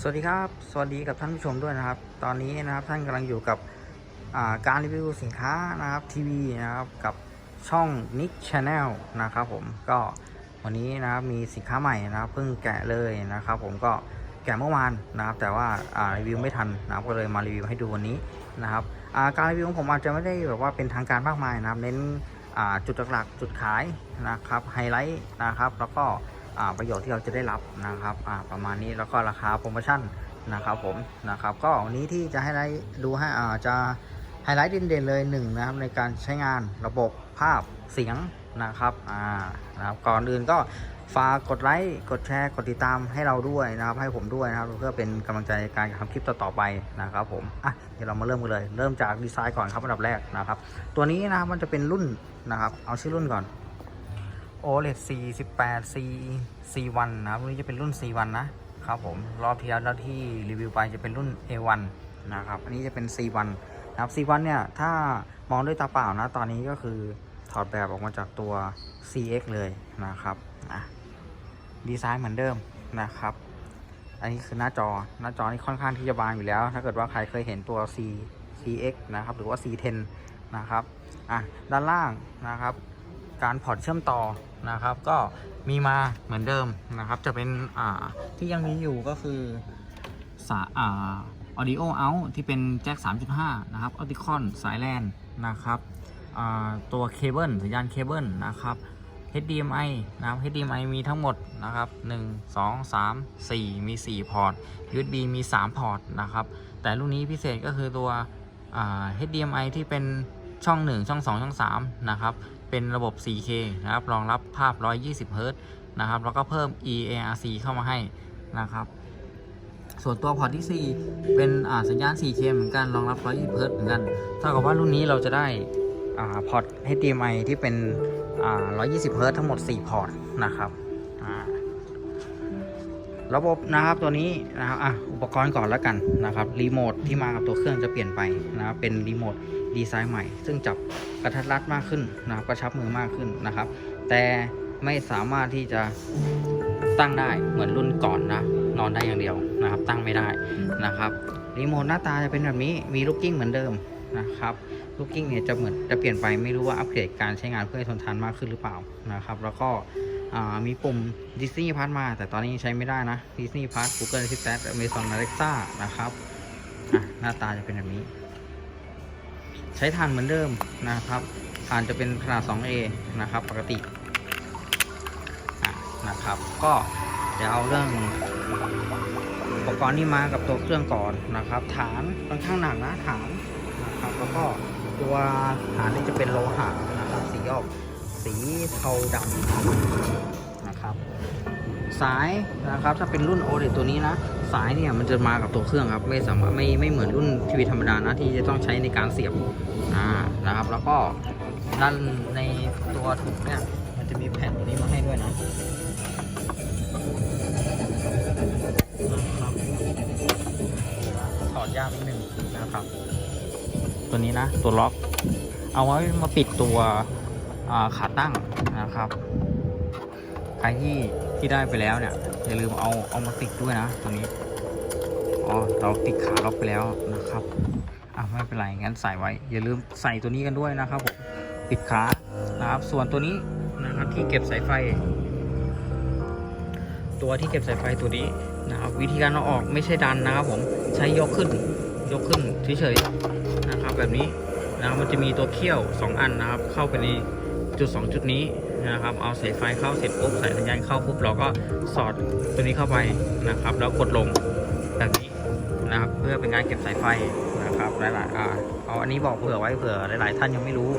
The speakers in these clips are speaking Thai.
สวัสดีครับ สวัสดีกับท่านผู้ชมด้วยนะครับ ตอนนี้นะครับท่านกำลังอยู่กับาการรีวิวสินค้านะครับทีวีนะครับกับช่อง Nick Channel นะครับผมก็วันนี้นะครับมีสินค้าใหม่นะครับเพิ่งแกะเลยนะครับ ผมก็แกะเมื่อวานนะครับ แต่ว่าารีวิวไม่ทันนะครับก็เลยมารีวิวให้ดูวันนี้นะครับาการรีวิวของผมอาจจะไม่ได้แบบว่าเป็นทางการมากมายนะครับ เน้นจุดหลักๆจุดขายนะครับไฮไลท์นะครับ แล้วก็ ประโยชน์ที่เราจะได้รับนะครับประมาณนี้แล้วก็ราคาโปรโมชั่นนะครับผมนะครับก็วันนี้ที่จะให้ได้ดูให้อ่าจะไฮไลท์เด่นๆเลยหนึ่งนะครับในการใช้งานระบบภาพเสียงนะครับอ่านะครับก่อนอื่นก็ฝากกดไลค์กดแชร์กดติดตามให้เราด้วยนะครับ ให้ผมด้วยนะครับเพื่อเป็นกำลังใจในการทำคลิปต่อๆไปนะครับผมอะเดี๋ยวเรามาเริ่มกันเลย เริ่มจากดีไซน์ก่อนครับอันดับแรกนะครับ ตัวนี้นะครับมันจะเป็นรุ่นนะครับ เอาชื่อรุ่นก่อน OLED C18 C C1 นะครับรุ่นนี้จะเป็นรุ่น C1 นะครับผมรอบที่แล้วที่รีวิวไปจะเป็นรุ่น A1 นะครับอันนี้จะเป็น C1 นะครับ C1 เนี่ยถ้ามองด้วยตาเปล่านะตอนนี้ก็คือถอดแบบออกมาจากตัว CX เลยนะครับอะดีไซน์เหมือนเดิมนะครับ อันนี้คือหน้าจอหน้าจอนี่ค่อนข้างที่จะบางอยู่แล้ว ถ้าเกิดว่าใครเคยเห็นตัว C CX นะครับหรือว่า C10 นะครับอะด้านล่างนะครับ การพอร์ตเชื่อมต่อ นะครับ ก็มีมาเหมือนเดิมนะครับ จะเป็นอ่าที่ยังมีอยู่ก็คือสาอ่า audio out ที่เป็นแจ็ค3.5 นะครับ a u d i c o n สายแลนนะครับอ่าตัวเคเบิลสัญญาณเคเบิลนะครับ HDMI นะครับ HDMI มีทั้งหมดนะครับ 1 2 3 4 มี 4 พอร์ต USB มี 3 พอร์ตนะครับ แต่รุ่นนี้พิเศษก็คือตัว HDMI ที่เป็นช่อง 1 ช่อง 2 ช่อง 3 นะครับ เป็นระบบ 4K นะครับ รองรับภาพ 120 Hz นะครับ แล้วก็เพิ่ม EARC เข้ามาให้นะครับ ส่วนตัวพอร์ตที่ 4 เป็นสัญญาณ 4K เหมือนกัน รองรับ 120 Hz เหมือนกันเท่ากับว่ารุ่นนี้เราจะได้พอร์ต HDMI ที่เป็น120 Hz ทั้งหมด 4 พอร์ตนะครับระบบนะครับตัวนี้นะครับอะอุปกรณ์ก่อนแล้วกันนะครับรีโมทที่มากับตัวเครื่องจะเปลี่ยนไปนะครับเป็นรีโมทดีไซน์ใหม่ ซึ่งจับ กระทัดรัดมากขึ้นนะครับกระชับมือมากขึ้นนะครับ แต่ไม่สามารถที่จะตั้งได้เหมือนรุ่นก่อนนะนอนได้อย่างเดียวนะครับ ตั้งไม่ได้นะครับรีโมทหน้าตาจะเป็นแบบนี้มีลูกกิ้งเหมือนเดิมนะครับลูกกิ้งเนี่ยจะเหมือนจะเปลี่ยนไปไม่รู้ว่าอัปเกรดการใช้งานเพื่อให้ทนทานมากขึ้นหรือเปล่านะครับ แล้วก็มีปุ่ม Disney Plus มา แต่ตอนนี้ใช้ไม่ได้นะ Disney Plus Google Assistant Amazon Alexa นะครับหน้าตาจะเป็นแบบนี้ ใช้ถ่านเหมือนเดิมนะครับถ่านจะเป็นขนาด 2A นะครับ ปกตินะครับ ก็เดี๋ยวเอาเรื่องอุปกรณ์ที่มากับตัวเครื่องก่อนนะครับ ฐานค่อนข้างหนักนะฐานนะครับ แล้วก็ตัวฐานนี่จะเป็นโลหะนะครับ สีออกสีเทาดำนะครับ สายนะครับถ้าเป็นรุ่น OLED ตัวนี้นะ สายเนี่ยมันจะมากับตัวเครื่องครับ ไม่สามารถไม่ไม่เหมือนรุ่นทีวีธรรมดานะที่จะต้องใช้ในการเสียบอ่านะครับ แล้วก็ด้านในตัวถุงเนี่ยมันจะมีแผ่นตัวนี้มาให้ด้วยนะถอดยากนิดนึงนะครับ ตัวนี้นะ ตัวล็อก เอาไว้มาปิดตัวขาตั้งนะครับใครที่ ที่ได้ไปแล้วเนี่ยอย่าลืมเอาเอามาติดด้วยนะตัวนี้อ๋อเราติดขาล็อกไปแล้วนะครับอะไม่เป็นไรงั้นใส่ไว้ อย่าลืมใส่ตัวนี้กันด้วยนะครับผมปิดขานะครับ ส่วนตัวนี้นะครับที่เก็บสายไฟ ตัวที่เก็บสายไฟตัวนี้นะครับวิธีการเอาออกไม่ใช่ดันนะครับผมใช้ยกขึ้น ยกขึ้นเฉยๆนะครับแบบนี้นะครับมันจะมีตัวเขี้ยว 2 อันนะครับ เข้าไปในจุด 2 จุดนี้ นะครับ เอาสายไฟเข้าเสร็จปุ๊บสายสัญญาณเข้าปุ๊บเราก็สอดตัวนี้เข้าไปนะครับ แล้วกดลงแบบนี้นะครับ เพื่อเป็นการเก็บสายไฟนะครับหลายๆอ่าเอาอันนี้บอกเผื่อไว้เผื่อหลาย ๆ ท่านยังไม่รู้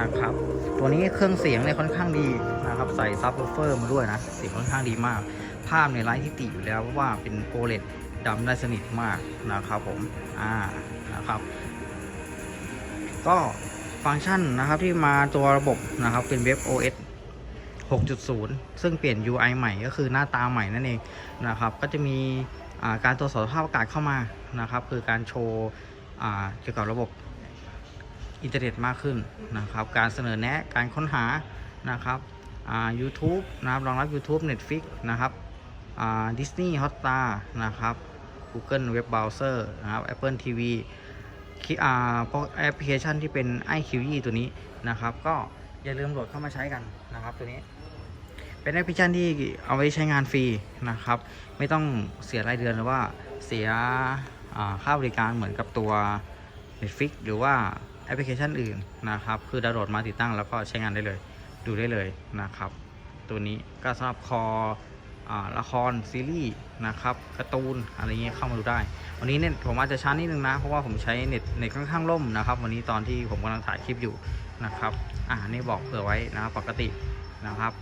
นะครับ ตัวนี้เครื่องเสียงเนี่ยค่อนข้างดีนะครับ ใส่ซับวูเฟอร์มาด้วยนะเสียงค่อนข้างดีมาก ภาพในไลท์ที่ติอยู่แล้วว่าเป็นโ o เลดดำได้สนิทมากนะครับผมอ่านะครับ ก็ฟังก์ชันนะครับที่มาตัวระบบนะครับเป็นเว็บ OS 6.0 ซึ่งเปลี่ยน UI ใหม่ก็คือหน้าตาใหม่นั่นเองนะครับ ก็จะมีการตรวจสอบสภาพอากาศเข้ามานะครับ คือการโชว์เกี่ยวกับระบบอินเทอร์เน็ตมากขึ้นนะครับ การเสนอแนะการค้นหานะครับอ่า YouTube นะครับรองรับ YouTube Netflix นะครับอ่า Disney Hotstar นะครับ Google Web Browser นะครับ Apple TV คิอ่าพวกแอปพลิเคชันที่เป็น iQIYI ตัวนี้นะครับ ก็ อย่าลืมโหลดเข้ามาใช้กันนะครับตัวนี้ เป็นแอปพลิเคชันที่เอาไว้ใช้งานฟรีนะครับ ไม่ต้องเสียรายเดือนหรือว่าเสียค่าบริการเหมือนกับตัว Netflix หรือว่าแอปพลิเคชันอื่นนะครับ คือดาวน์โหลดมาติดตั้งแล้วก็ใช้งานได้เลย ดูได้เลยนะครับ ตัวนี้ก็สำหรับคออละครซีรีส์ นะครับการ์ตูนอะไรเงี้ยเข้ามาดูได้ วันนี้เนี่ยผมอาจจะช้านิดนึงนะ เพราะว่าผมใช้เน็ตเน็ตค่อนข้างล่มนะครับ วันนี้ตอนที่ผมกำลังถ่ายคลิปอยู่นะครับอ่านี่บอกเผื่อไว้นะครับปกตินะครับ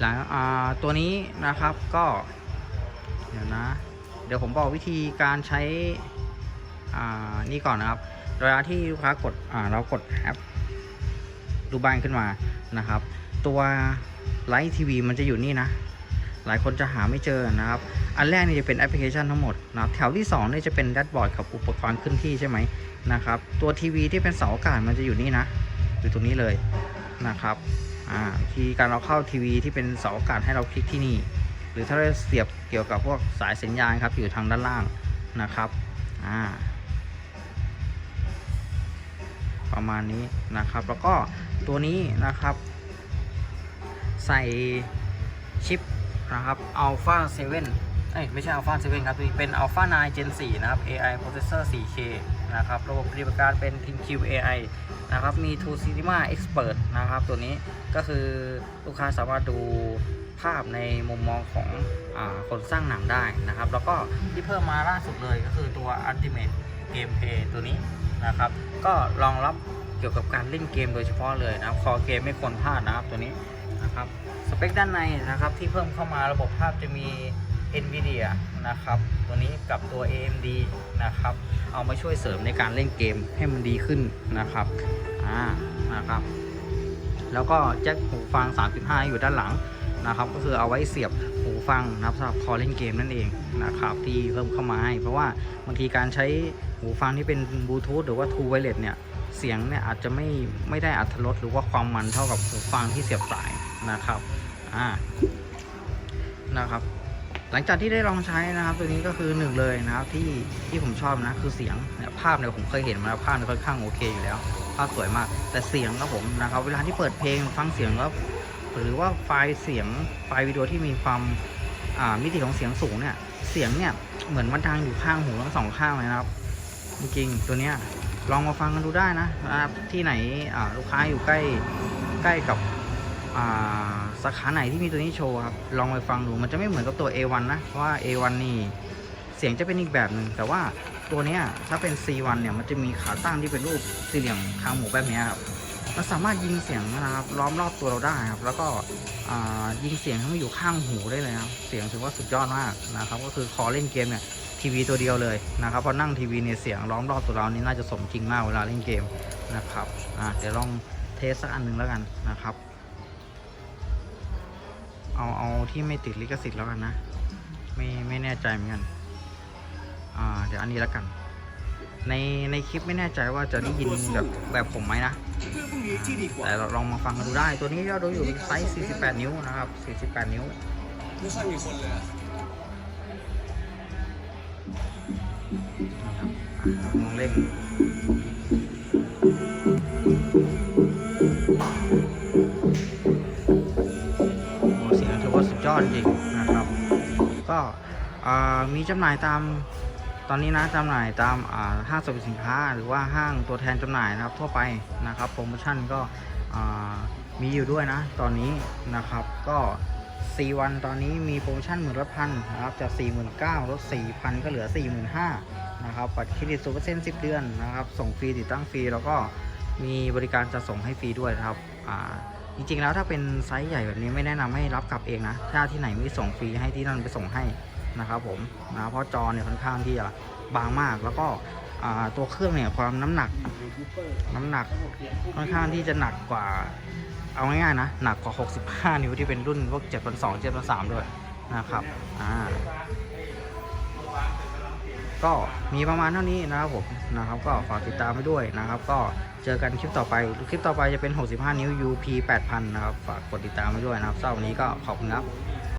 หลังอ่าตัวนี้นะครับก็เดี๋ยวนะ เดี๋ยวผมบอกวิธีการใช้อ่านี่ก่อนนะครับเวลาที่ลูกค้ากดอ่าเรากดแอปดูบ้านขึ้นมานะครับ ตัวไลท์ทีวีมันจะอยู่นี่นะ หลายคนจะหาไม่เจอนะครับ อันแรกนี่จะเป็นแอปพลิเคชันทั้งหมดนะแถวที่2นี่จะเป็นแดชบอร์ดกับอุปกรณ์ขึ้นที่ใช่ไหมนะครับ ตัวทีวีที่เป็นเสาอากาศมันจะอยู่นี่นะอยู่ตรงนี้เลยนะครับอ่าทีการเราเข้าทีวีที่เป็นเสาอากาศให้เราคลิกที่นี่ หรือถ้าเราเสียบเกี่ยวกับพวกสายสัญญาณครับอยู่ทางด้านล่างนะครับอ่าประมาณนี้นะครับ แล้วก็ตัวนี้นะครับ ใส่ชิป นะครับ Alpha 7เอ้ยไม่ใช่ Alpha 7ครับตัวนี้เป็น Alpha 9 Gen 4 นะครับ AI Processor 4K นะครับ ระบบปฏิบัติการเป็น ThinQ AI นะครับ มี True Cinema Expert นะครับ ตัวนี้ก็คือลูกค้าสามารถดูภาพในมุมมองของอคนสร้างหนังได้นะครับ แล้วก็ที่เพิ่มมาล่าสุดเลยก็คือตัว Ultimate Gameplay ตัวนี้นะครับ ก็รองรับเกี่ยวกับการเล่นเกมโดยเฉพาะเลยนะครับคอเกมไม่ควรพลาดนะครับตัวนี้ นะครับสเปคด้านในนะครับที่เพิ่มเข้ามาระบบภาพจะมี NVIDIA นะครับตัวนี้กับตัว AMD นะครับเอามาช่วยเสริมในการเล่นเกมให้มันดีขึ้นนะครับอ่านะครับแล้วก็แจ็คหูฟัง 3.5 อยู่ด้านหลังนะครับก็คือเอาไว้เสียบหูฟังนะครับสำหรับคอเล่นเกมนั่นเองนะครับที่เพิ่มเข้ามาให้ เพราะว่าบางทีการใช้หูฟังที่เป็นบลูทูธหรือว่า True Wireless เนี่ยเสียงเนี่ยอาจจะไม่ไม่ได้อัตรสหรือว่าความมันเท่ากับหูฟังที่เสียบสาย นะครับอ่านะครับหลังจากที่ได้ลองใช้นะครับ ตัวนี้ก็คือหนึ่งเลยนะครับที่ที่ผมชอบนะคือเสียงเนี่ยภาพเนี่ยผมเคยเห็นมาแล้วภาพเนี่ยค่อนข้างโอเคอยู่แล้ว ภาพสวยมาก แต่เสียงครับผมนะครับ เวลาที่เปิดเพลงฟังเสียงแล้วหรือว่าไฟล์เสียงไฟล์วิดีโอที่มีความอ่ามิติของเสียงสูงเนี่ยเสียงเนี่ยเหมือนมันดังอยู่ข้างหูทั้งสองข้างเลยนะครับ จริงๆตัวเนี้ยลองมาฟังกันดูได้นะที่ไหนอ่าลูกค้าอยู่ใกล้ใกล้กับ สาขาไหนที่มีตัวนี้โชว์ครับ ลองไปฟังดูมันจะไม่เหมือนกับตัว A1 นะ เพราะว่า A1 นี่เสียงจะเป็นอีกแบบหนึ่งแต่ว่าตัวนี้ถ้าเป็น C1 เนี่ยมันจะมีขาตั้งที่เป็นรูปสี่เหลี่ยมคางหมูแบบนี้ครับมันสามารถยิงเสียงนะครับล้อมรอบตัวเราได้ครับ แล้วก็ยิงเสียงให้มันอยู่ข้างหูได้เลยครับเสียงถือว่าสุดยอดมากนะครับ ก็คือคอเล่นเกมเนี่ยทีวีตัวเดียวเลยนะครับเพราะนั่งทีวีเนี่ยเสียงล้อมรอบตัวเรานี่น่าจะสมจริงมากเวลาเล่นเกมนะครับเดี๋ยวลองเทสสักอันหนึ่งแล้วกันนะครับ เอาเอาที่ไม่ติดลิขสิทธิ์แล้วกันนะ ไม่ไม่แน่ใจเหมือนกันอ่าเดี๋ยวอันนี้แล้วกัน ในในคลิปไม่แน่ใจว่าจะได้ยินแบบแบบผมไหมนะแต่เราลองมาฟังกันดูได้ ตัวนี้เราดูอยู่ไซส์ 48 นิ้วนะครับ 48 นิ้วไม่ค่อยมีคนเลยอะมองเล่ง เสียงถือว่าสุดยอดจริงนะครับ ก็มีจำหน่ายตามตอนนี้นะจำหน่ายตามห้างสรรพสินค้า หรือว่าห้างตัวแทนจำหน่ายนะครับทั่วไปนะครับโปรโมชั่นก็มีอยู่ด้วยนะ ตอนนี้นะครับก็ 4 วันตอนนี้มีโปรโมชั่นหมื่นลดพันนะครับจาก 49,000ลด4,000 ก็เหลือ 45,000นะครับบัตรเครดิตศูนย์เปอร์เซ็นต์10เดือนนะครับ ส่งฟรีติดตั้งฟรี แล้วก็มีบริการจะส่งให้ฟรีด้วยนะครับอ่า จริงๆแล้วถ้าเป็นไซส์ใหญ่แบบนี้ไม่แนะนำให้รับกลับเองนะ ถ้าที่ไหนไม่ส่งฟรีให้ที่นั่นไปส่งให้นะครับผมนะเพราะจอเนี่ยค่อนข้างที่จะบางมากแล้วก็ตัวเครื่องเนี่ยความน้ำหนักน้ำหนักค่อนข้างที่จะหนักกว่าเอาง่ายๆนะ หนักกว่า 65 นิ้วที่เป็นรุ่นพวก7,200 7,300ด้วยนะครับอ่า ก็มีประมาณเท่านี้นะครับผมนะครับ ก็ฝากติดตามไปด้วยนะครับ ก็เจอกันคลิปต่อไปคลิปต่อไปจะเป็น 65 นิ้ว UP 8000 นะครับ ฝากกดติดตามไปด้วยนะครับสำหรับวันนี้ก็ขอบคุณครับ